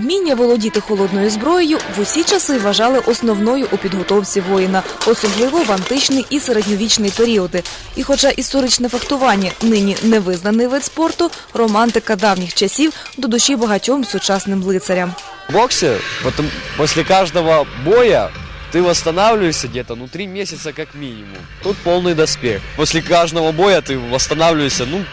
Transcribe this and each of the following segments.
Вміння володіти холодною зброєю в усі часи вважали основною у підготовці воїна, особливо в античний і середньовічний періоди. І хоча історичне фехтування нині невизнаний вид спорту, романтика давніх часів до душі багатьом сучасним лицарям. В боксе потом, после каждого боя ты восстанавливаешься где-то, ну, три месяца как минимум. Тут полный доспех. После каждого боя ты восстанавливаешься, ну,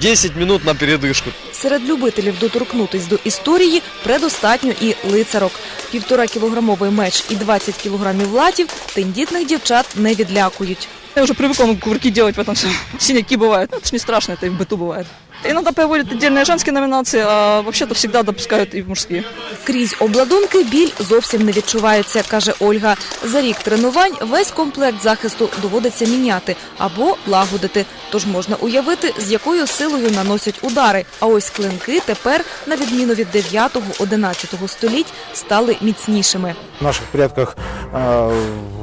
10 минут на передышку. Серед любителів доторкнутись до історії предостатньо і лицарок. Півтора кілограмовий меч і 20 кілограмів латів тендітних дівчат не відлякують. Я уже привыкла кувырки делать в этом все. Синяки бывают. Ну, это ж не страшно, это и в быту бывает. Иногда проводят отдельные женские номинации, а вообще-то всегда допускают и в мужские. Крізь обладунки біль зовсім не відчувається, каже Ольга. За рік тренувань весь комплект захисту доводиться міняти або лагодити. Тож можна уявити, з якою силою наносять удари. А ось клинки тепер, на відміну від 9-11 століть, стали міцнішими. В наших предках э,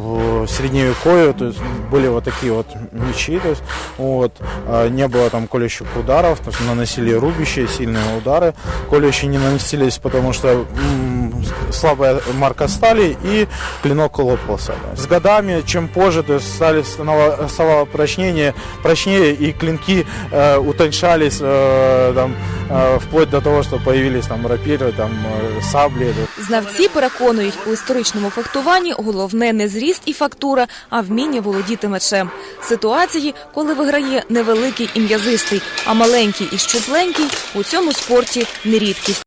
в средневековье то есть, были вот такие вот мечи, то есть, вот, э, не было там колющих ударов, то есть наносили рубящие сильные удары, колющие не наносились, потому что м, слабая марка стали и клинок лопался. да. С годами, чем позже, то есть стали станова- стало прочнее, прочнее и клинки э, утоньшались э, там, э, вплоть до того, что появились там рапиры, там э, сабли. да. Знавці переконують, у історичному фехтуванні головне не зріст і фактура, а вміння володіти мечем. Ситуації, коли виграє невеликий і м'язистий, а маленький і щупленький, у цьому спорті не рідкість.